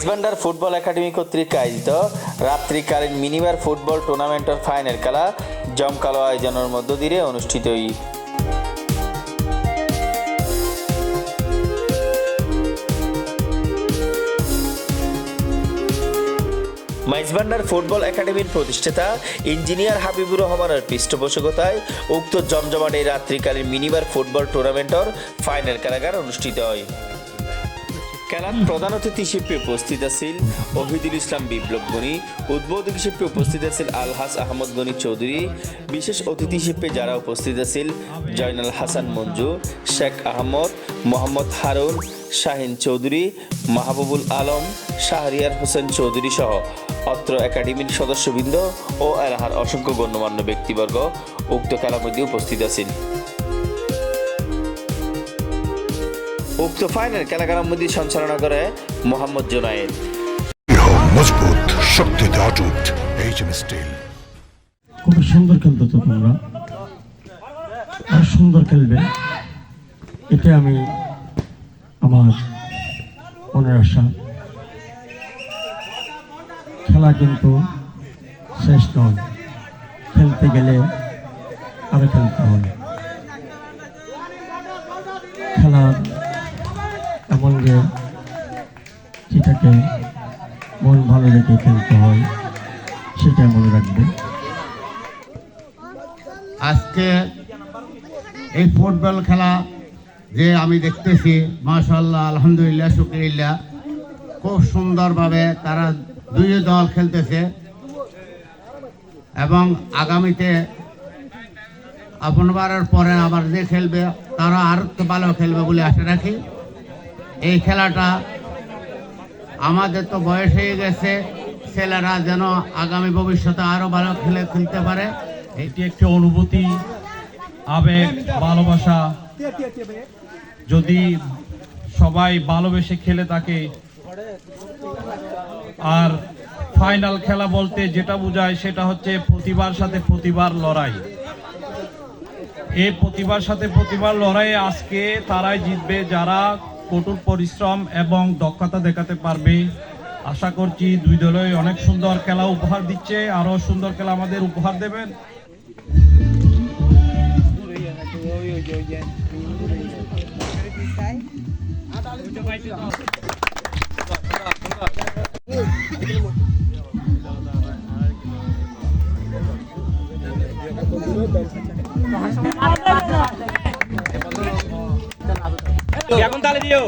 Maijbhandar football academy কর্তৃক আয়োজিত রাত্রিকালীন মিনিবার ফুটবল টুর্নামেন্টের ফাইনাল খেলা জমকালো আয়োজনের মধ্য দিয়ে অনুষ্ঠিত হই মাইজবান্ডার ফুটবল একাডেমির প্রতিষ্ঠাতা ইঞ্জিনিয়ার হাবিবুর রহমানের পৃষ্ঠপোষকতায় উক্ত জমজমাট এই রাত্রিকালীন মিনিবার ফুটবল টুর্নামেন্টর ফাইনাল খেলাগার অনুষ্ঠিত হয়। খেলার প্রধান অতিথি হিসেবে উপস্থিত আছিল ওহিদুল ইসলাম বিপ্লব গনি, উদ্বোধক হিসেবে উপস্থিত আছিল আলহাস আহমদ গনি চৌধুরী, বিশেষ অতিথি হিসেবে যারা উপস্থিত আছিল জয়নাল হাসান মঞ্জু, শেখ আহমদ, মোহাম্মদ হারুন, শাহিন চৌধুরী, মাহবুবুল আলম, শাহরিয়ার হোসেন চৌধুরী সহ অত্র একাডেমির সদস্যবৃন্দ ও এলাহার অসংখ্য গণ্যমান্য ব্যক্তিবর্গ উক্ত খেলার মধ্যে উপস্থিত আছেন উক্ত ফাইনাল মধ্যে সঞ্চালনা করে মোহাম্মদ জোনায়েদ। মজবুত শক্তিতে অটুট এইচ এম স্টিল খুব সুন্দর খেলতে তো তোমরা। আর সুন্দর খেলবে। এটা আমি আমার মনের আশা। খেলা কিন্তু শেষ নয়। খেলতে গেলে আরও খেলতে হবে। খেলার এমন যে যেটাকে মন ভালো রেখে খেলতে হয় সেটা মনে রাখবে। আজকে এই ফুটবল খেলা যে আমি দেখতেছি মাশাল্লাহ আলহামদুলিল্লাহ শুক্রিল্লাহ খুব সুন্দরভাবে তারা দুই দল খেলতেছে। এবং আগামীতে আপনবারের পরে আবার যে খেলবে, তারা আরও ভালো খেলবে বলে আশা রাখি। এই খেলাটা আমাদের তো বয়স হয়ে গেছে, ছেলেরা যেন আগামী ভবিষ্যতে আরও ভালো খেলে খেলতে পারে। এটি একটি অনুভূতি, আবেগ, ভালোবাসা। যদি সবাই ভালোবেসে খেলে থাকে, আর ফাইনাল খেলা বলতে যেটা বোঝায় সেটা হচ্ছে প্রতিবার সাথে প্রতিবার লড়াই। এই প্রতিবার সাথে প্রতিবার লড়াইয়ে আজকে তারাই জিতবে যারা কঠোর পরিশ্রম এবং দক্ষতা দেখাতে পারবে। আশা করছি দুই দলই অনেক সুন্দর খেলা উপহার দিচ্ছে, আরও সুন্দর খেলা আমাদের উপহার দেবেন। এখন তালে দিও